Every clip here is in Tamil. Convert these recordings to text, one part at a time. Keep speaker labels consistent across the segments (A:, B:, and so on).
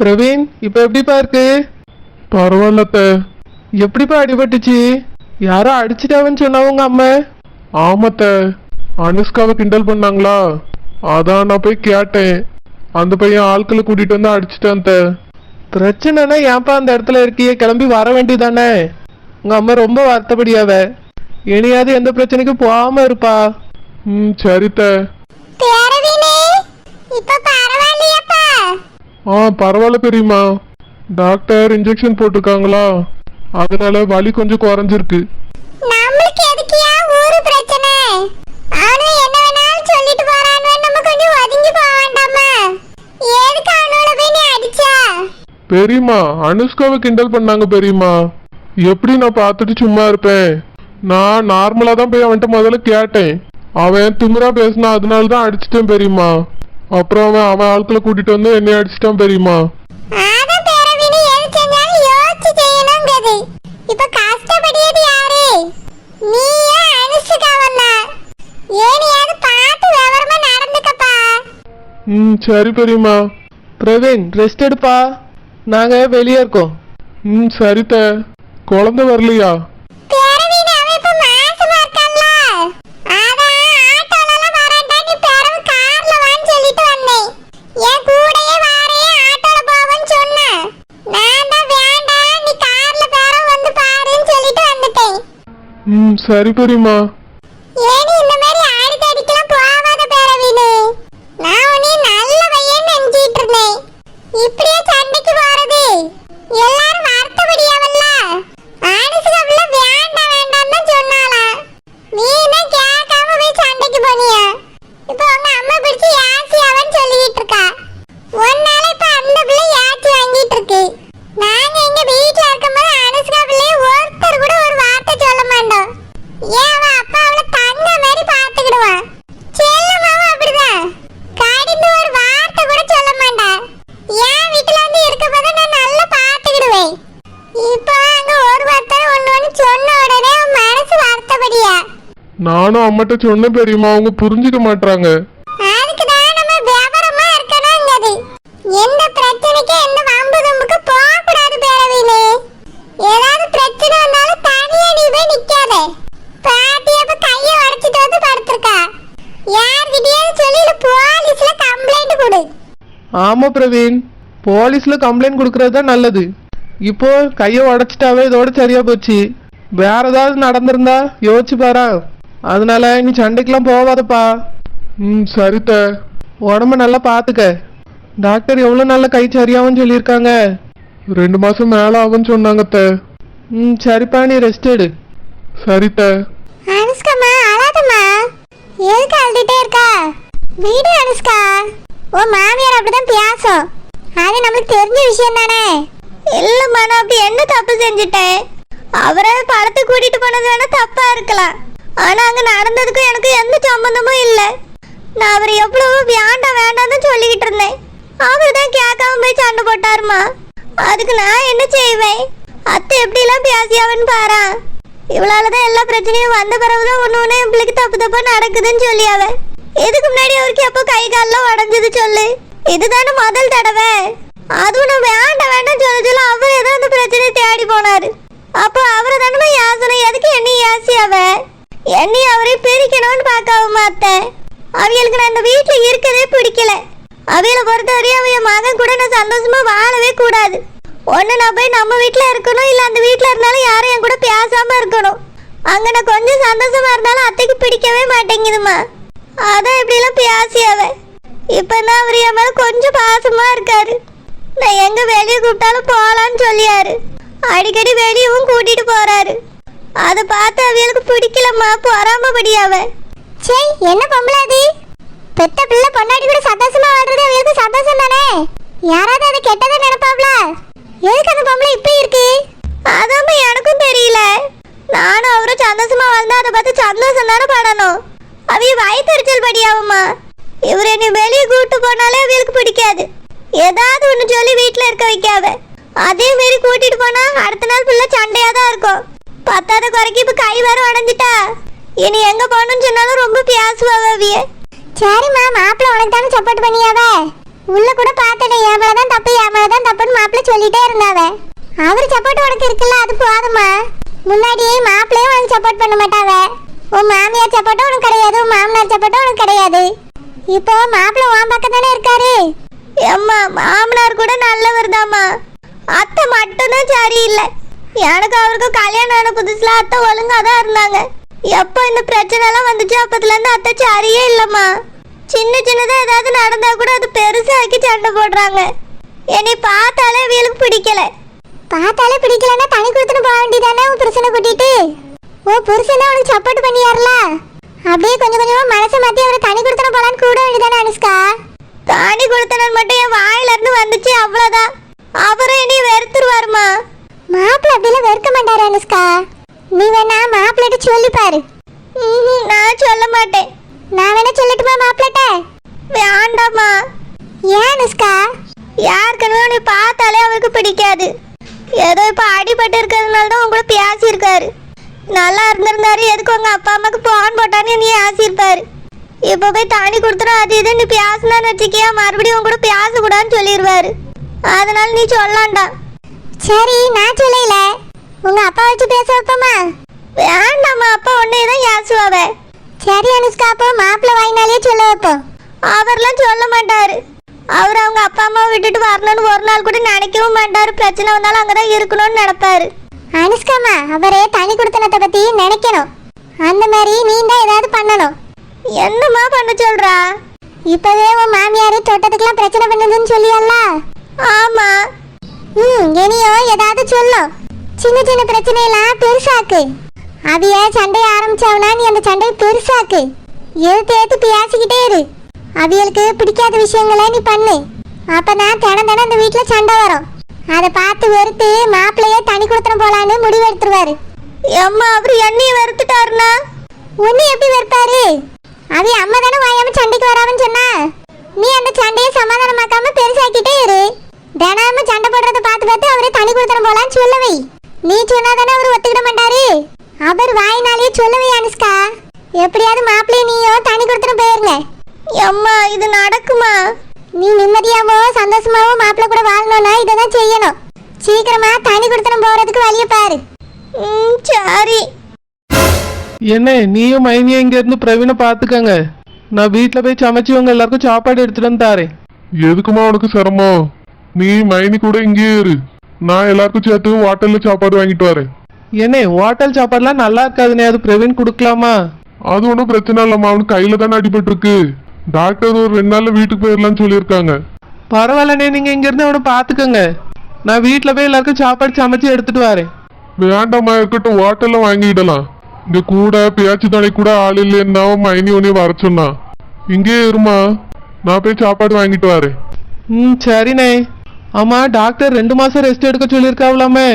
A: பிரவீன் இப்போ எப்படிப்பா இருக்கு?
B: பரவாயில்லத்த.
A: எப்படிப்பா அடிபட்டுச்சு? யாரோ அடிச்சிட்டாவன்னு சொன்னவங்க அம்மா?
B: ஆமாத்த. அனுஷ்காவை கிண்டல் பண்ணாங்களா? அதான் நான் போய் கேட்டேன். அந்த பையன் ஆட்களை கூட்டிட்டு வந்து அடிச்சிட்டான் த
A: பிரச்சனைனா ஏன்ப்பா அந்த இடத்துல இருக்கியே? கிளம்பி வர வேண்டியதானே உங்க அம்மா ரொம்ப வருத்தப்படியாவ. இனியாவது எந்த பிரச்சனைக்கும் போகாம இருப்பா.
B: ம் சரித்த. ஆ பரவாயில்ல பெரியம்மா. டாக்டர் இன்ஜெக்ஷன் போட்டிருக்காங்களா? அதனால வலி கொஞ்சம் குறைஞ்சிருக்கு.
C: நம்மளுக்கு எதுக்கியா? ஊரு பிரச்சனை. அவனும் என்ன வேணாலும் சொல்லிட்டு போறான்னு நம்ம கொஞ்சம் ஒதுங்கி போக வேண்டாமா? எதுக்கு அவனோட போய் நீ அடிச்சா?
B: பெரியம்மா அனுஷ்காவை கிண்டல் பண்ணாங்க பெரியம்மா. எப்படி நான் பார்த்துட்டு சும்மா இருப்பேன்? நான் நார்மலா தான் போய் அவன்கிட்ட முதல்ல கேட்டேன். அவன் திமிரா பேசினா அதனால தான் அடிச்சிட்டேன் பெரியம்மா. அப்புறம் அவன் அவன் ஆட்களை கூட்டிட்டு வந்து என்னை அடிச்சிட்டான்
C: நடந்துக்கப்பா.
B: ம் சரி பெரியம்மா.
A: பிரவீன் ரெஸ்ட் எடுப்பா. நாங்க வெளியே இருக்கோம்.
B: ம் சரித்த குழந்தை வரலையா
C: பேரவினே அவன் இப்ப மாசமா இருக்கான்ல அதான் ஆட்டோல வரேன்டா நீ பேரவு கார்ல வான்னு சொல்லிட்டு வந்தேன் என் கூடயே வாரே ஆட்டோல போவேன்னு சொன்னேன் நான் தான் வேண்டாம் நீ கார்ல பேரவு வந்து பாருன்னு சொல்லிட்டு வந்துட்டேன்
B: ம் சரி பெரியம்மா
C: ஏனி இந்த மாதிரி ஆடி தடிக்கலாம் போகாத பேரவினு நான் உன்னை நல்ல பையன் நினைச்சிட்டு இருந்தேன் இப்படியே சண்டைக்கு போறது எல்லாரும் வருத்தப்படியாவல்ல ஆனிசுகவுல வேண்டாம் வேண்டாம் தான் சொன்னாலாம் நீ தான் கேட்காம போய் சண்டைக்கு போனியா இப்போ உங்க அம்மா பிடிச்சி யாசி அவன் சொல்லிட்டு இருக்கா ஒன்னால இப்ப அந்த பிள்ளை யாச்சி வாங்கிட்டு இருக்கு நாங்க எங்க வீட்ல இருக்கும்போது அனுஷ்கா பிள்ளைய ஒருத்தர் கூட ஒரு வார்த்தை சொல்ல மாட்டோம் ஏன் அவ அப்பா அவளை தங்க மாதிரி பாத்துக்கிடுவான் செல்லமாவும் அப்படிதான் கடிந்து ஒரு வார்த்தை கூட சொல்ல மாட்டா என் வீட்டுல வந்து இருக்க போது நான் நல்லா பாத்துக்கிடுவேன் இப்போ அங்க ஒரு வார்த்தை ஒண்ணு ஒண்ணு சொன்ன உடனே அவன் மனசு வருத்தப்படியா
B: நானும் அம்மாட்ட சொன்னேன் பெரியம்மா அவங்க புரிஞ்சுக்க
C: இருக்கணுங்கிறது எந்த பிரச்சனைக்கு எந்த வம்பு தும்புக்கு போக கூடாது பேரவினே ஏதாவது பிரச்சனை வந்தாலும் தனியா நீ போய் நிக்காத. பாட்டி அப்ப கைய உடைச்சிட்டு வந்து படுத்திருக்கா. யார்கிட்டயாவது சொல்லி போலீஸ்ல கம்ப்ளைண்ட் கொடு.
A: ஆமா பிரவீன் போலீஸ்ல கம்ப்ளைண்ட் கொடுக்கறது தான் நல்லது. இப்போ கையை உடைச்சிட்டாவே இதோட சரியா போச்சு. வேற ஏதாவது நடந்திருந்தா யோசிச்சு பாரா அதனால நீ சண்டைக்கெல்லாம் போவாதப்பா.
B: ம் சரித்த
A: உடம்ப நல்லா பாத்துக்க. டாக்டர் எவ்வளவு நல்ல கை சரியாவும் சொல்லியிருக்காங்க.
B: ரெண்டு மாசம் மேல ஆகும்னு சொன்னாங்க அத்தை.
A: ம் சரிப்பா நீ ரெஸ்ட் எடு.
B: சரித்த
C: அனுஷ்காமா அழாதம்மா. எதுக்கு அழுதுட்டே இருக்கா? வீடு அனுஷ்கா. உன் மாமியார் அப்படிதான் பேசும் அது நம்மளுக்கு தெரிஞ்ச விஷயம் தானே. இல்லம்மா நான் அப்படி என்ன தப்பு செஞ்சுட்டேன்? அவரை படத்தை கூட்டிட்டு போனது வேணா தப்பா இருக்கலாம். ஆனா அங்க நடந்ததுக்கும் எனக்கு எந்த சம்பந்தமும் இல்லை. நான் அவர் எவ்வளவோ வேண்டாம் வேண்டாம்னு சொல்லிக்கிட்டு இருந்தேன். அவர் தான் கேட்காம போய் சண்டை போட்டாருமா. அதுக்கு நான் என்ன செய்வேன்? அத்தை எப்படிலாம் பேசியாவன்னு பாரா. இவளால தான் எல்லா பிரச்சனையும் வந்த பிறகுதான் ஒன்று ஒன்று என் பிள்ளைக்கு தப்பு தப்பா நடக்குதுன்னு சொல்லி அவன். இதுக்கு முன்னாடி அவருக்கு எப்போ கை கால்லாம் உடஞ்சது சொல்லு. இதுதானே முதல் தடவை அதுவும் நான் வேண்டாம் வேண்டாம் சொல்ல சொல்ல அவர் ஏதோ அந்த பிரச்சனையை தேடி போனாரு அப்போ அவரை தானே யாசனை எதுக்கு என்னையும் யாசி அவ என்னையும் அவரே பிரிக்கணும்னு பார்க்காம அத்தை அவங்களுக்கு நான் இந்த வீட்டில் இருக்கதே பிடிக்கல அவியலை பொறுத்தவரையும் அவன் என் மகன் கூட நான் சந்தோஷமா வாழவே கூடாது ஒன்று நான் போய் நம்ம வீட்டில் இருக்கணும் இல்லை அந்த வீட்டில் இருந்தாலும் யாரும் என் கூட பேசாம இருக்கணும் அங்கே நான் கொஞ்சம் சந்தோஷமா இருந்தாலும் அத்தைக்கு பிடிக்கவே மாட்டேங்குதுமா அதான் இப்படிலாம் பேசி அவன் இப்போ தான் அவர் என் மேலே கொஞ்சம் பாசமா இருக்காரு. நான் எங்க வெளியே கூப்பிட்டாலும் போகலான்னு சொல்லியாரு. அடிக்கடி வெளியவும் கூட்டிட்டு போறாரு. அதை பார்த்து அவியலுக்கு பிடிக்கலம்மா பொறாமபடியாவ சே என்ன பொம்பளை அது? பெத்த பிள்ளை பொண்டாட்டி கூட சந்தோஷமா வாழ்றது அவங்களுக்கு சந்தோஷம் தானே? யாராவது அதை கெட்டதை நினைப்பாப்ல? எதுக்கு அந்த பொம்பளை இப்ப இருக்கு அதாம்மா எனக்கும் தெரியல நானும் அவரும் சந்தோஷமா வாழ்ந்தா அதை பார்த்து சந்தோஷம் தானே படணும்? அவிய வயத்தறிச்சல் படியாவும்மா இவர் என்னை வெளியே கூட்டு போனாலே அவளுக்கு பிடிக்காது. ஏதாவது ஒன்று சொல்லி வீட்டில் இருக்க வைக்காத. அதே மாரி கூட்டிட்டு போனா அடுத்த நாள் ஃபுல்லாக சண்டையாக தான் இருக்கும். பத்தாத குறைக்கு இப்போ கை வேற உடஞ்சிட்டா. இனி எங்க போகணும்னு சொன்னாலும் ரொம்ப பேசுவாவ அவிய. சரிம்மா மாப்பிள்ள உனக்கு தானே சப்போர்ட் பண்ணியாவ? உள்ள கூட பார்த்தேன் என் மேலதான் தப்பு என் மேலதான் தப்புன்னு மாப்பிள்ள சொல்லிட்டே இருந்தாவ. அவர் சப்போர்ட் உனக்கு இருக்குல்ல அது போதுமா முன்னாடியே மாப்பிள்ளையும் உனக்கு சப்போர்ட் பண்ண மாட்டாவ உன் மாமியார் சப்போர்ட்டும் உனக்கு கிடையாது உன் மாமனார் சப்போர்ட்டும் உனக்கு கிடையாது. இப்போ மாப்பிள்ளை உன் பக்கம் தானே இருக்காரு? அம்மா மாமனார் கூட நல்லவர் தாம்மா. அத்தை மட்டும்தான் சரியில்லை. எனக்கு அவருக்கும் கல்யாணம் ஆன புதுசுல அத்தை ஒழுங்கா தான் இருந்தாங்க. எப்போ இந்த பிரச்சனை எல்லாம் வந்துச்சு அப்பத்துல இருந்து அத்தை சரியே இல்லம்மா. சின்ன சின்னதா ஏதாவது நடந்தா கூட அது பெருசாக்கி சண்டை போடுறாங்க. என்னை பார்த்தாலே இவளுக்கு பிடிக்கல. பார்த்தாலே பிடிக்கலன்னா தனி கொடுத்துன்னு போக வேண்டியதானே உன் புருஷனை கூட்டிட்டு? ஓ புருஷன் தான் உனக்கு சப்போர்ட் பண்ணியார்ல? அப்படியே கொஞ்சம் கொஞ்சமா மனசை மாத்தி அவரை தனி கொடுத்தன போலான்னு கூட வேண்டியதானே அனுஷ்கா? தனி கொடுத்தனன் மட்டும் என் வாயில இருந்து வந்துச்சு அவ்வளவுதான். அவரும் இனி வெறுத்துருவாருமா? மாப்பிள்ள அப்படிலாம் வெறுக்க மாட்டாரு அனுஷ்கா. நீ வேணா மாப்பிள்ளைட்டு சொல்லி பாரு. நான் சொல்ல மாட்டேன். நான் வேணா சொல்லட்டுமா மாப்பிள்ளட்ட வேண்டாமா ஏன் அனுஷ்கா? யாருக்கனவே நீ பார்த்தாலே அவருக்கு பிடிக்காது. ஏதோ இப்போ அடிபட்டு இருக்கிறதுனால தான் உங்களை பேசியிருக்காரு நல்லா இருந்திருந்தாரு எதுக்கு உங்க அப்பா அம்மாக்கு போன் போட்டான்னு நீ ஆசியிருப்பாரு. இப்போ போய் தண்ணி கொடுத்துரும் அது இது நீ பேசினான்னு வச்சுக்கியா மறுபடியும் உங்க கூட பேசக்கூடாதுன்னு சொல்லிடுவாரு அதனால நீ சொல்லாண்டா. சரி நான் சொல்லல. உங்க அப்பா வச்சு பேச வைப்பமா? வேண்டாம்மா அப்பா உன்னை தான் ஏசுவாவ சரி அனுஷ்கா அப்போ மாப்பிள்ளை வாங்கினாலே சொல்ல வைப்போம். அவர்லாம் சொல்ல மாட்டாரு. அவர் அவங்க அப்பா அம்மாவை விட்டுட்டு வரணும்னு ஒரு நாள் கூட நினைக்கவும் மாட்டாரு. பிரச்சனை வந்தாலும் அங்கதான் இருக்கணும்னு நினைப்பாரு. அனுஷ்காமா அவரே தனி கொடுத்தனத்தை பத்தி நினைக்கணும். அந்த மாதிரி நீ தான் ஏதாவது பண்ணணும். என்னம்மா பண்ண சொல்றா? இப்பவே உன் மாமியார் தோட்டத்துக்குலாம் பிரச்சனை பண்ணுதுன்னு சொல்லியல்ல? ஆமா. ம் இனியோ ஏதாவது சொல்லும். சின்ன சின்ன பிரச்சனையெல்லாம் பெருசாக்கு. அவிய சண்டைய ஆரம்பிச்சாவனா நீ அந்த சண்டையை பெருசாக்கு. எழுத்து ஏத்து பேசிக்கிட்டே இரு. அவியலுக்கு பிடிக்காத விஷயங்களை நீ பண்ணு. அப்பதான் தினம் தினம் இந்த வீட்டுல சண்டை வரும். அதை பார்த்து வெறுத்து மாப்பிள்ளையே தனி கொடுத்தன போலான்னு முடிவு எடுத்துருவாரு. அம்மா அவர் என்னைய வெறுத்துட்டாருனா உன்னை எப்படி வெறுப்பாரு? அவி அம்மா தானே வாயாம சண்டைக்கு வராமன்னு சொன்னா. நீ அந்த சண்டையை சமாதானமாக்காம பெருசாக்கிட்டே இரு. தினமும் சண்டை போடுறத பார்த்து பார்த்து அவரை தனி கொடுத்தன போலான்னு சொல்ல வை. நீ சொன்னாதானே அவர் ஒத்துக்கிட மாட்டாரு. அவர் வாயினாலேயே சொல்லவே அனுஷ்கா. எப்படியாவது மாப்பிள்ளைய நீயோ தனி கொடுத்துட்டு போயிருங்க. அம்மா இது நடக்குமா? நீ நிம்மதியாவோ சந்தோஷமாவோ மாப்பிள்ளை கூட வாழணும்னா இதை தான் செய்யணும். சீக்கிரமா தனி கொடுத்துட்டு போறதுக்கு வழிய பாரு. ம் சரி.
A: என்ன நீயும் மைனியும் இங்க இருந்து பிரவீனை பாத்துக்கங்க நான் வீட்ல போய் சமைச்சு உங்க எல்லாருக்கும் சாப்பாடு எடுத்துட்டு வந்து தாரேன்.
B: எதுக்குமா உனக்கு சிரமம்? நீ மைனி கூட இங்கேயே இரு. நான் எல்லாருக்கும் சேர்த்து ஹோட்டல்ல சாப்பாடு வாங்கிட்டு வரேன்.
A: என்ன ஹோட்டல் சாப்பாடுலாம் நல்லா இருக்காதுனே அது பிரவீன் கொடுக்கலாமா?
B: அது ஒன்றும் பிரச்சனை இல்லம்மா அவனுக்கு கையில தானே அடிபட்டு இருக்கு டாக்டர் ஒரு ரெண்டு நாள்ல வீட்டுக்கு போயிடலாம்னு சொல்லியிருக்காங்க.
A: பரவாயில்லண்ணே நீங்க இங்க இருந்து அவனை பாத்துக்கங்க நான் வீட்ல போய் எல்லாருக்கும் சாப்பாடு சமைச்சு எடுத்துட்டு வரேன்.
B: வேண்டாம்மா இருக்கட்டும் ஹோட்டல்ல வாங்கிடலாம். இங்க கூட பேச்சு துணை கூட ஆள் இல்லைன்னா மைனி உன்னைய வர சொன்னான் இங்கேயே இருமா நான் போய் சாப்பாடு வாங்கிட்டு வரேன்.
A: ம் சரிண்ணே. ஆமா டாக்டர் ரெண்டு மாசம் ரெஸ்ட் எடுக்க சொல்லியிருக்காவலாமே.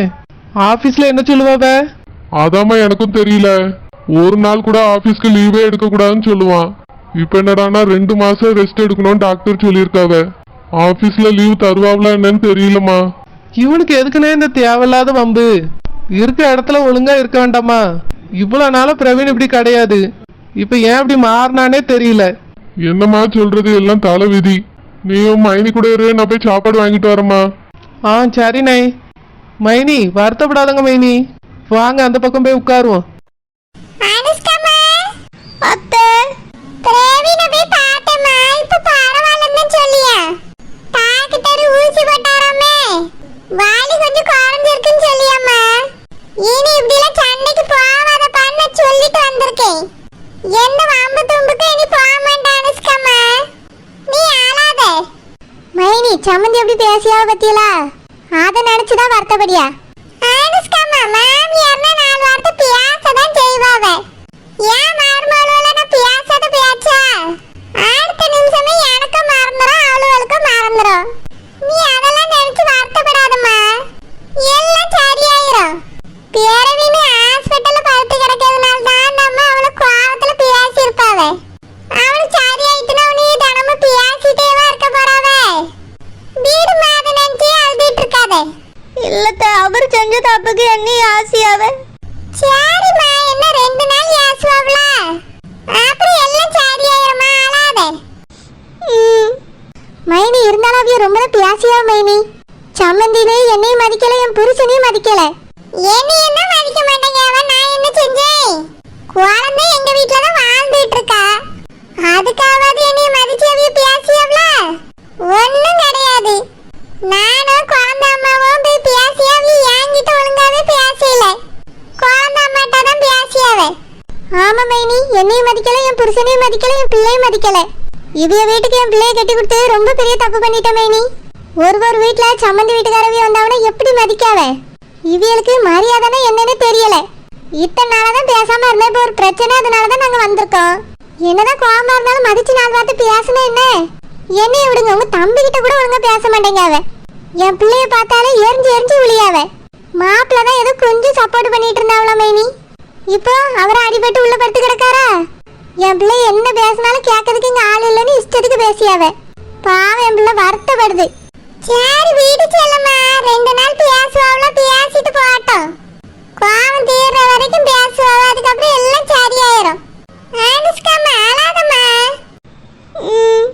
A: ஆபீஸ்ல என்ன சொல்லுவாவ?
B: அதாம்மா எனக்கும் தெரியல. ஒரு நாள் கூட ஆபீஸ்க்கு லீவே எடுக்க கூடாதுன்னு சொல்லுவான். இப்ப என்னடான்னா ரெண்டு மாசம் ரெஸ்ட் எடுக்கணும்னு டாக்டர் சொல்லியிருக்காவ. ஆபீஸ்ல லீவ் தருவாங்களா என்னன்னு தெரியலம்மா.
A: இவனுக்கு எதுக்குண்ணே இந்த தேவையில்லாத வம்பு? இருக்க இடத்துல ஒழுங்கா இருக்க வேண்டாமா? இவ்வளவு நாளா பிரவீன் இப்படி கிடையாது. இப்ப ஏன் இப்படி மாறினானே தெரியல.
B: என்னம்மா சொல்றது? எல்லாம் தலை விதி நீயும் மைனி கூட இரு நான் போய் சாப்பாடு வாங்கிட்டு வரேம்மா.
A: ஆ சரிண்ணே. மைனி வருத்தப்படாதங்க மைனி. வாங்க அந்த பக்கம் போய் உட்காருவோம்.
C: சம்மந்தி எப்படி பேசியாவ பத்தியலா? அதை நினைச்சுதான் வருத்தப்படியா? இல்லத்த அவர் செஞ்ச தப்புக்கு என்ன ஆசியாவ சரிம்மா என்ன ரெண்டு நாள் ஆசுவாப்ல அப்புறம் எல்லாம் சரியாயிருமா ஆளாத. மைனி இருந்தாலும் ரொம்ப பியாசியா மைனி. சம்மந்தினே என்னையும் மதிக்கல என் புருஷனையும் மதிக்கல. என்னையும் மதிக்க மாட்டேங்க அவன் நான் என்ன செஞ்சேன்? குழந்தை எங்க வீட்டுல தப்பு பண்ணிட்டேன் நீ. ஒரு ஒரு வீட்ல சம்மந்தி வீட்டுக்காரவி வந்தவன எப்படி மதிக்காவ? இவியலுக்கு மரியாதைனா என்னன்னு தெரியல. இத்தனை நாளா தான் பேசாம இருந்தேன் இப்போ ஒரு பிரச்சனை அதனால தான் நாங்க வந்திருக்கோம். என்னதான் கோவமா இருந்தாலும் மதிச்சு நாள் பார்த்து பேசுனா என்ன? என்னைய விடுங்க உங்க தம்பி கிட்ட கூட ஒழுங்கா பேச மாட்டேங்க அவ. என் பிள்ளைய பார்த்தாலே எரிஞ்சு எரிஞ்சு விழியாவ மாப்பிள்ள தான் ஏதோ கொஞ்சம் சப்போர்ட் பண்ணிட்டு இருந்தாவளா மைனி. இப்போ அவரை அடிபட்டு உள்ள படுத்து கிடக்காரா? என் பிள்ளை என்ன பேசினாலும் கேட்கறதுக்கு இங்க ஆள் இல்லைன்னு இஷ்டத்துக்கு பேசியாவே. பாவம் என் வருத்தப்படுது. சரி வீடு செல்லுமா ரெண்டு நாள் பேசுவாவில பேசிட்டு போட்டோம் பாவம் தீர்ற வரைக்கும் பேசுவா அதுக்கப்புறம் எல்லாம் சரியாயிரும். ஆனுஷ்காமா ஆளாதம்மா
D: ம்.